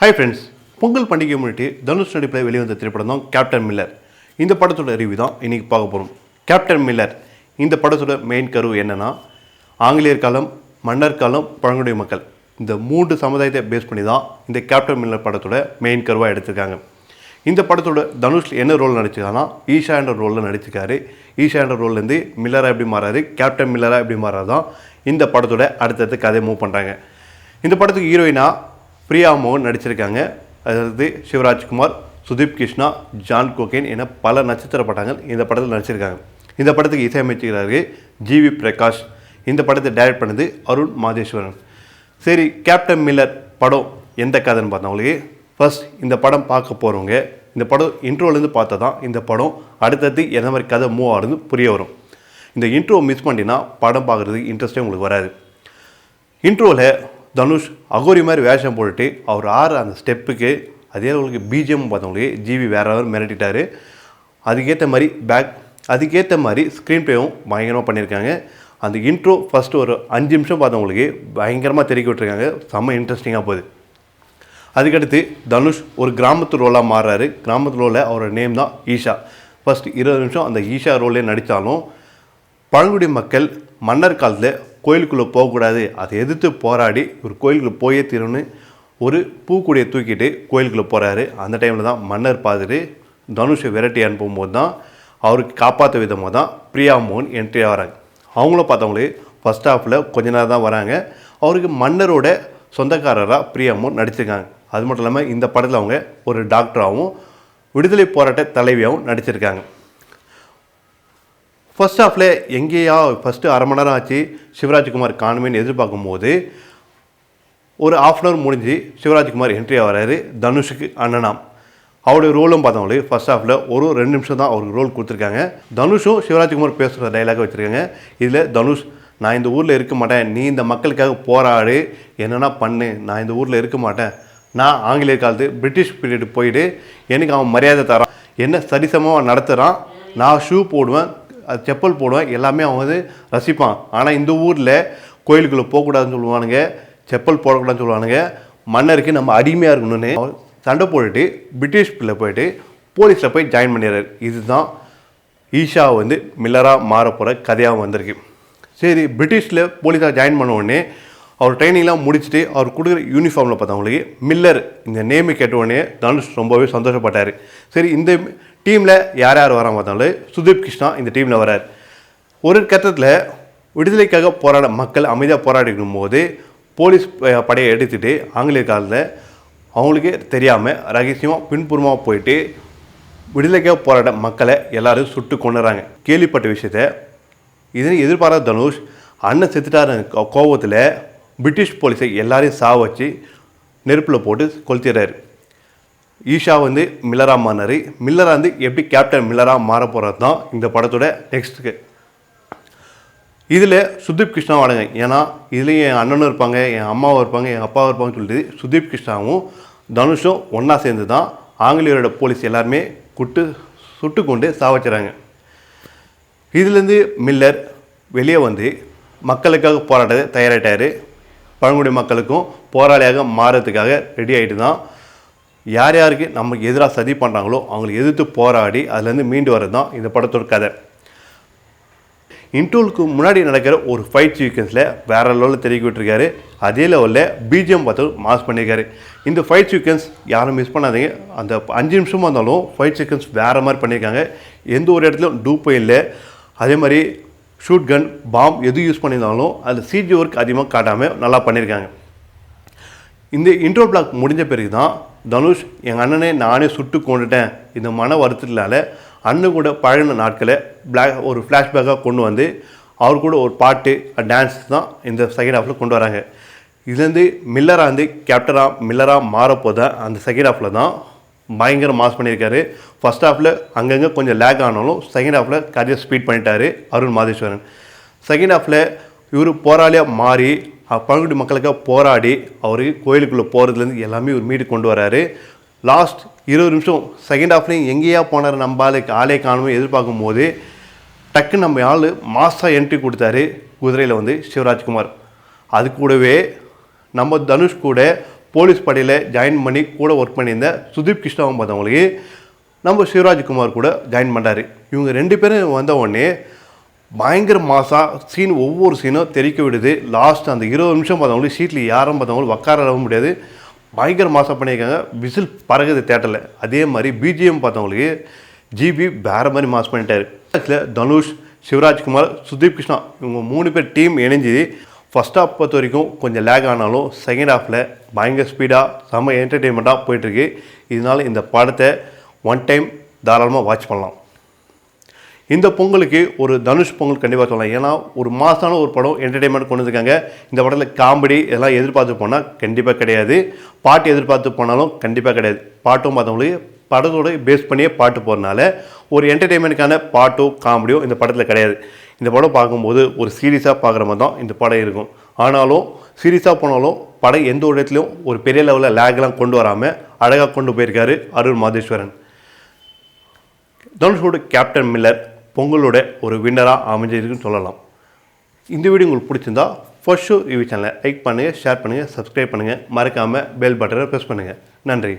Hi friends Pongal பண்டிகை முன்னிட்டு தனுஷ் நடிப்பில் வெளிவந்த திரைப்படம் தான் கேப்டன் மில்லர் இந்த படத்தோட ரிவ்யூ தான் இன்றைக்கி பார்க்க போகிறோம் கேப்டன் மில்லர் இந்த படத்தோட மெயின் கரு என்னன்னா ஆங்கிலேயர் காலம் மன்னர் காலம் பழங்குடி மக்கள். இந்த மூன்று சமுதாயத்தை பேஸ் பண்ணி தான் இந்த கேப்டன் மில்லர் படத்தோட மெயின் கருவாக எடுத்திருக்காங்க. இந்த படத்தோட தனுஷ் என்ன ரோல் நடிச்சிருக்காங்கன்னா ஈஷா என்ற ரோலில் நடிச்சிருக்காரு. ஈஷா என்ற ரோல்லேருந்து மில்லராக எப்படி மாறாரு கேப்டன் மில்லராக எப்படி மாறாரு தான் இந்த படத்தோட அடுத்தடுத்து கதையை மூவ் பண்ணுறாங்க இந்த படத்துக்கு ஹீரோயினாக பிரியா மோகன் நடிச்சிருக்காங்க. அதாவது சிவராஜ்குமார் சுதீப் கிருஷ்ணா ஜான் கோகேன் என பல நட்சத்திர படங்கள் இந்த படத்தில் நடிச்சிருக்காங்க. இந்த படத்துக்கு இசையமைச்சுக்கிறாரு ஜிவி பிரகாஷ். இந்த படத்தை டைரக்ட் பண்ணது அருண் மாதேஸ்வரன். சரி கேப்டன் மில்லர் படம் எந்த கதைன்னு பார்த்தா உங்களுக்கு. ஃபஸ்ட் இந்த படம் பார்க்க போகிறவங்க இந்த படம் இன்ட்ரோலேருந்து பார்த்தா தான் இந்த படம் அடுத்தது எந்த மாதிரி கதை மூவ் ஆகுதுன்னு புரிய வரும். இந்த இன்ட்ரோ மிஸ் பண்ணினா படம் பார்க்குறதுக்கு இன்ட்ரெஸ்ட்டே உங்களுக்கு வராது. இன்ட்ரோவில் தனுஷ் அகோரி மாதிரி வேஷம் போட்டுட்டு அவர் ஆறு அந்த ஸ்டெப்புக்கு அதே உங்களுக்கு பிஜிஎம் பார்த்தவங்களுக்கு ஜிவி வேறவர் மிரட்டிட்டார் மிரட்டிட்டாரு. அதுக்கேற்ற மாதிரி பேக் அதுக்கேற்ற மாதிரி ஸ்க்ரீன் ப்ளேவும் பயங்கரமாக பண்ணியிருக்காங்க. அந்த இன்ட்ரோ ஃபஸ்ட்டு ஒரு அஞ்சு நிமிஷம் பார்த்தவங்களுக்கு பயங்கரமாக தெருக்கி விட்டுருக்காங்க. செம்ம இன்ட்ரெஸ்டிங்காக போகுது. அதுக்கடுத்து தனுஷ் ஒரு கிராமத்து ரோலாக மாறுறாரு. கிராமத்து ரோலில் அவரோட நேம் தான் ஈஷா. ஃபஸ்ட் இருபது நிமிஷம் அந்த ஈஷா ரோலே நடித்தாலும் பழங்குடி மக்கள் மன்னர் காலத்தில் கோயிலுக்குள்ளே போகக்கூடாது. அதை எதிர்த்து போராடி ஒரு கோயிலுக்குள்ளே போயே தீரும்னு ஒரு பூக்குடியை தூக்கிட்டு கோயிலுக்குள்ளே போகிறாரு அந்த டைமில் தான் மன்னர் பார்த்துட்டு தனுஷை விரட்டி அனுப்பும்போது தான் அவருக்கு காப்பாற்ற விதமாக தான் பிரியா மோகன் என்ட்ரி ஆகிறாங்க அவங்களும் பார்த்தவங்களே ஃபஸ்ட் ஹாஃபில் கொஞ்ச நேரம் தான் வராங்க. அவருக்கு மன்னரோட சொந்தக்காரராக பிரியா மோகன் நடிச்சிருக்காங்க. அது மட்டும் இல்லாமல் இந்த படத்தில் அவங்க ஒரு டாக்டராகவும் விடுதலை போராட்ட தலைவியாகவும் நடிச்சிருக்காங்க. ஃபர்ஸ்ட் ஹாஃபில் எங்கேயா ஃபஸ்ட்டு அரை மணி நேரம் ஆச்சு சிவராஜ்குமார் காணுமேன்னு எதிர்பார்க்கும்போது ஒரு ஆஃப் அன் ஹவர் முடிஞ்சு சிவராஜ்குமார் என்ட்ரி ஆகிறாரு தனுஷுக்கு அண்ணனாம் அவருடைய ரோலும் பார்த்தவங்களே ஃபர்ஸ்ட் ஹாஃபில் ஒரு ரெண்டு நிமிஷம் தான் அவருக்கு ரோல் கொடுத்துருக்காங்க. தனுஷும் சிவராஜ்குமார் பேசுகிற டைலாக வச்சுருக்காங்க. இதில் தனுஷ் நான் இந்த ஊரில் இருக்க மாட்டேன் நீ இந்த மக்களுக்காக போராடு என்னென்னா பண்ணு நான் இந்த ஊரில் இருக்க மாட்டேன். நான் ஆங்கிலேயர் காலத்து பிரிட்டிஷ் பீரியடு போயிட்டு எனக்கு அவன் மரியாதை தரான். என்ன சரிசமமாக நடத்துகிறான் நான் ஷூ போடுவேன் அது செப்பல் போடுவேன் எல்லாமே அவன் வந்து ரசிப்பான். ஆனால் இந்த ஊரில் கோயிலுக்குள்ளே போகக்கூடாதுன்னு சொல்லுவானுங்க செப்பல் போடக்கூடாதுன்னு சொல்லுவானுங்க மன்னருக்கு நம்ம அடிமையாக இருக்கணும்னு அவர் சண்டை போட்டுட்டு பிரிட்டிஷ் பிள்ளை போயிட்டு போலீஸில் போய் ஜாயின் பண்ணிடுறாரு. இதுதான் ஈஷா வந்து மில்லராக மாற போகிற கதையாக வந்திருக்கு. சரி பிரிட்டிஷில் போலீஸாக ஜாயின் பண்ண உடனே அவர் ட்ரைனிங்லாம் முடிச்சுட்டு அவர் கொடுக்குற யூனிஃபார்மில் பார்த்தவங்களுக்கு மில்லர் இந்த நேமு கேட்ட உடனே தனுஷ் ரொம்பவே சந்தோஷப்பட்டார். சரி இந்த டீமில் யார் யார் வராங்க பார்த்தாலும் சுதீப் கிருஷ்ணா இந்த டீமில் வரார். ஒரு கட்டத்தில் விடுதலைக்காக போராட மக்கள் அமைதியாக போராடிக்கும் போது போலீஸ் படையை எடுத்துகிட்டு ஆங்கிலேயர் காலத்தில் அவங்களுக்கே தெரியாமல் ரகசியமாக பின்புறமாக போயிட்டு விடுதலைக்காக போராட மக்களை எல்லோரும் சுட்டு கொண்டுறாங்க கேள்விப்பட்ட விஷயத்த இதனை எதிர்பாராத தனுஷ் அண்ணன் செத்துட்டாரு கோபத்தில் பிரிட்டிஷ் போலீஸை எல்லாரையும் சாவச்சு நெருப்பில் போட்டு கொளுத்திடுறாரு. ஈஷா வந்து மில்லரா மாறினார். மில்லரா வந்து எப்படி கேப்டன் மில்லராக மாற போகிறது தான் இந்த படத்தோட நெக்ஸ்ட்டுக்கு இதில் சுதீப் கிருஷ்ணா வாடுங்க ஏன்னா இதுலேயும் என் அண்ணனும் இருப்பாங்க என் அம்மாவும் இருப்பாங்க என் அப்பாவும் இருப்பாங்கன்னு சொல்லிட்டு சுதீப் கிருஷ்ணாவும் தனுஷும் ஒன்றா சேர்ந்து தான் ஆங்கிலேயரோட போலீஸ் எல்லாருமே குட்டு சுட்டு கொண்டு சாவச்சுறாங்க. இதுலேருந்து மில்லர் வெளியே வந்து மக்களுக்காக போராட தயாராகிட்டார் பழங்குடி மக்களுக்கும் போராளியாக மாறதுக்காக ரெடி ஆகிட்டு தான் யார் யாருக்கு நமக்கு எதிராக சதி பண்ணுறாங்களோ அவங்களை எதிர்த்து போராடி அதுலேருந்து மீண்டு வர்றது தான் இந்த படத்தோட கதை. இன்டோலுக்கு முன்னாடி நடக்கிற ஒரு ஃபைட் சீக்வன்ஸில் வேற லெவலில் தெரிய விட்டுருக்காரு அதே லெவலில் பிஜிஎம் பார்த்து மாஸ் பண்ணியிருக்காரு. இந்த ஃபைட் சீக்வன்ஸ் யாரும் மிஸ் பண்ணாதீங்க. அந்த அஞ்சு நிமிஷமாக இருந்தாலும் ஃபைட் சீக்வன்ஸ் வேறு மாதிரி பண்ணியிருக்காங்க. எந்த ஒரு இடத்துலையும் டூப்பே இல்லை. அதே மாதிரி ஷூட் கன் பாம் எது யூஸ் பண்ணியிருந்தாலும் அதில் சிஜி ஒர்க் அதிகமாக காட்டாமல் நல்லா பண்ணியிருக்காங்க. இந்த இன்ட்ரோ பிளாக் முடிஞ்ச பிறகு தான் தனுஷ் எங்கள் அண்ணனே நானே சுட்டு கொண்டுட்டேன். இந்த மன வருத்தத்தினால அண்ணன் கூட பழகின நாட்களை பிளாக் ஒரு ஃப்ளாஷ்பேக்காக கொண்டு வந்து அவர் கூட ஒரு பாட்டு டான்ஸ் தான் இந்த செகண்ட் ஹாஃபில் கொண்டு வராங்க. இதுலேருந்து மில்லராக வந்து கேப்டனாக மில்லராக மாறப்போத அந்த செகண்ட் ஹாஃபில் தான் பயங்கர மாஸ் பண்ணியிருக்காரு. ஃபர்ஸ்ட் ஹாஃபில் அங்கங்கே கொஞ்சம் லேக் ஆனாலும் செகண்ட் ஹாஃபில் கதையை ஸ்பீட் பண்ணிட்டாரு அருண் மாதேஸ்வரன். செகண்ட் ஹாஃபில் இவர் போராளியாக மாறி பழங்குடி மக்களுக்காக போராடி அவர் கோயிலுக்குள்ளே போகிறதுலேருந்து எல்லாமே ஒரு மீட்டு கொண்டு வராரு. லாஸ்ட் இருபது நிமிஷம் செகண்ட் ஹாஃப்லேயும் எங்கேயா போனார் நம்ம ஆளுக்கு ஆளே காணுமோ எதிர்பார்க்கும் போது டக்குன்னு நம்ம ஆள் மாஸ்டாக என்ட்ரி கொடுத்தாரு குதிரையில் வந்து சிவராஜ்குமார் அது கூடவே நம்ம தனுஷ் கூட போலீஸ் படையில் ஜாயின் பண்ணி கூட ஒர்க் பண்ணியிருந்த சுதீப் கிருஷ்ணாவும் பார்த்தவங்களுக்கு நம்ம சிவராஜ்குமார் கூட ஜாயின் பண்ணுறாரு இவங்க ரெண்டு பேரும் வந்த உடனே பயங்கர மாசா சீன் ஒவ்வொரு சீனும் தெரிக்க விடுது. லாஸ்ட் அந்த இருபது நிமிஷம் பார்த்தவங்களுக்கு சீட்டில் யாரும் பார்த்தவங்களும் உட்காரவும் முடியாது. பயங்கர மாசா பண்ணியிருக்காங்க. விசில் பறகுது தேட்டரில். அதே மாதிரி பிஜிஎம் பார்த்தவங்களுக்கு ஜிபி வேற மாதிரி மாஸ் பண்ணிட்டாரு. அதில் தனுஷ் சிவராஜ்குமார் சுதீப் கிருஷ்ணா இவங்க மூணு பேர் டீம் இணைஞ்சு ஃபஸ்ட் ஹாஃப் பொறுத்த வரைக்கும் கொஞ்சம் லேக் ஆனாலும் செகண்ட் ஹாஃபில் பயங்கர ஸ்பீடாக செம்ம என்டர்டெயின்மெண்ட்டாக போயிட்டுருக்கு இதனால இந்த படத்தை ஒன் டைம் தாராளமாக வாட்ச் பண்ணலாம். இந்த பொங்கலுக்கு ஒரு தனுஷ் பொங்கல் கண்டிப்பாக சொல்லலாம். ஏன்னா ஒரு மாசான ஒரு படம் என்டர்டெயின்மெண்ட் கொண்டு வந்திருக்காங்க. இந்த படத்தில் காமெடி இதெல்லாம் எதிர்பார்த்து போனால் கண்டிப்பாக கிடையாது. பாட்டு எதிர்பார்த்து போனாலும் கண்டிப்பாக கிடையாது. பாட்டும் பார்த்தவங்களுக்கு படத்தோட பேஸ் பண்ணியே பாட்டு போகிறனால ஒரு என்டர்டெயின்மெண்ட்டுக்கான பாட்டோ காமெடியோ இந்த படத்தில் கிடையாது. இந்த படம் பார்க்கும்போது ஒரு சீரியஸாக பார்க்குற மாதிரி தான் இந்த படம் இருக்கும். ஆனாலும் சீரியஸாக போனாலும் படம் எந்த ஒரு இடத்துலையும் ஒரு பெரிய லெவலில் லேக்லாம் கொண்டு வராமல் அழகாக கொண்டு போயிருக்காரு அருள் மாதேஸ்வரன். தனுஷோட கேப்டன் மில்லர் பொங்கலோட ஒரு வின்னராக அமைஞ்சிருக்குன்னு சொல்லலாம். இந்த வீடியோ உங்களுக்கு பிடிச்சிருந்தா ஃபர்ஸ்ட் ஷோ ரிவ்யூ சேனலை லைக் பண்ணுங்கள் ஷேர் பண்ணுங்கள் சப்ஸ்கிரைப் பண்ணுங்கள் மறக்காமல் பெல் பட்டனை ப்ரெஸ் பண்ணுங்கள் நன்றி.